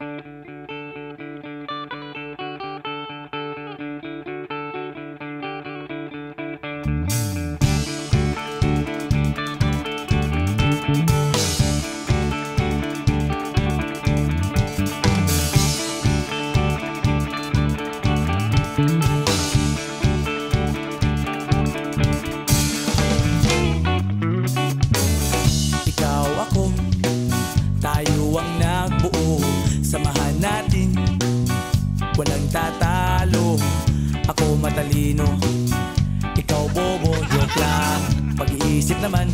Ikaw Ako matalino Ikaw bobo Joke lang. Pag-iisip naman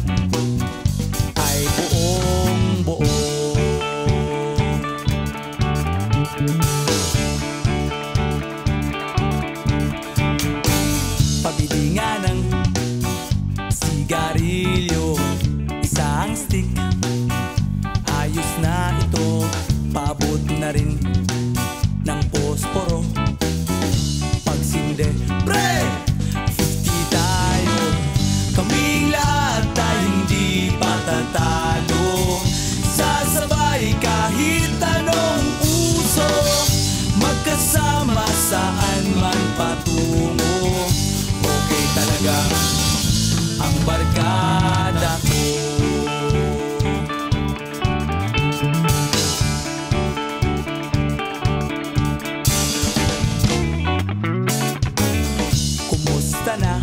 patatalo Sasabay kahit anong uso Magkasama saan man patungo. Okay talaga ang barkada. Ko Kumusta na,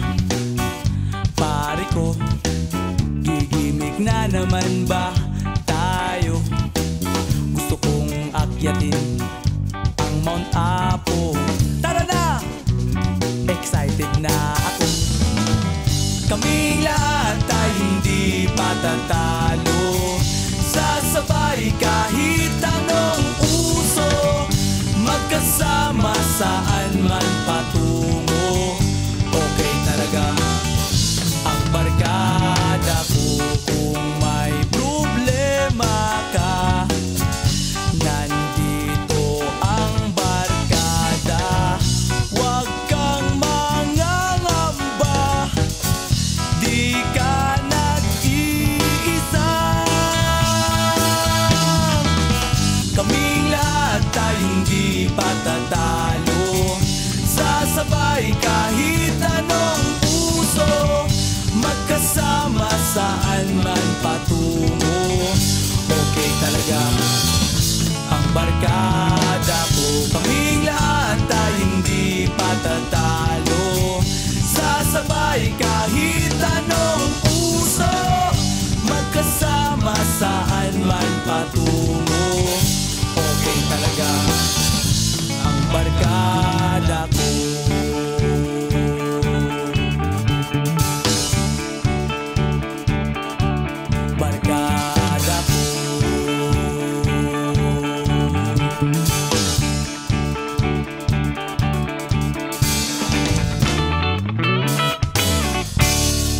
naman ba tayo? Gusto kong akyatin ang Mount Apo Tara na! Excited na ako Kaming lahat ay hindi patatalo Sasabay kahit Ang barkada